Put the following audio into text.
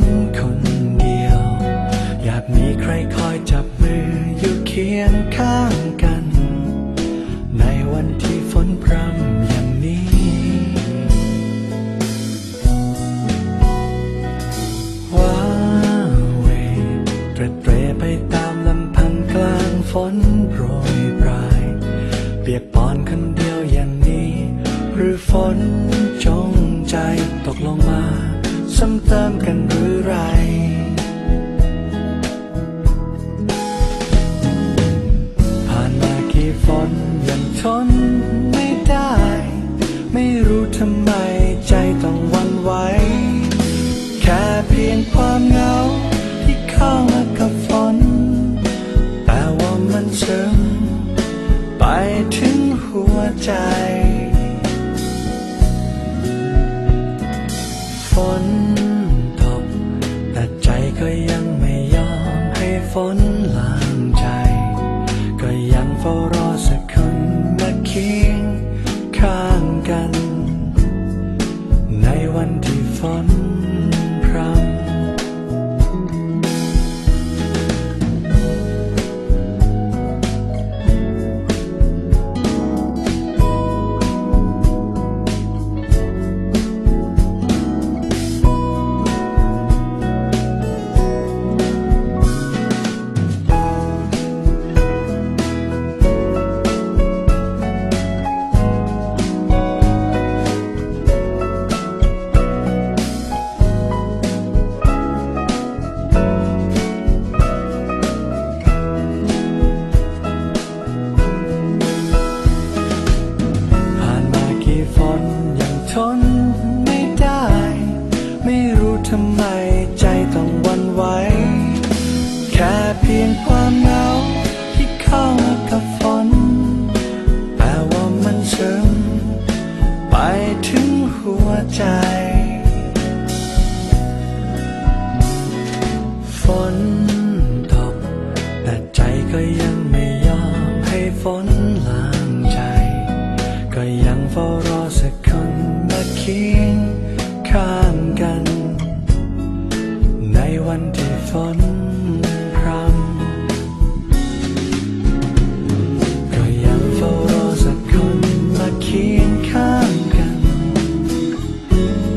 นคนเดียว อยากมีใครคอยจับมืออยู่เคียงข้างกัน ในวันที่ฝนพรำอย่างนี้ ว้าวเวตระเตรไปตามลำพังกลางฝนโปรยปราย เปียกปอนคนเดียวอย่างนี้ หรือฝนจงใจตกลงมา ซ้ำเติมกันหรือไร ผ่านมากี่ฝนยังทนไม่ได้ ไม่รู้ทำไมใจต้องวันไหว แค่เพียงความเหงาที่เข้ามากับฝน แต่ว่ามันซึมไปถึงหัวใจ ก็ยังไม่ยอมให้ฝนลา ใจ ฝนตก แต่ใจก็ยังไม่ยอมให้ฝน you.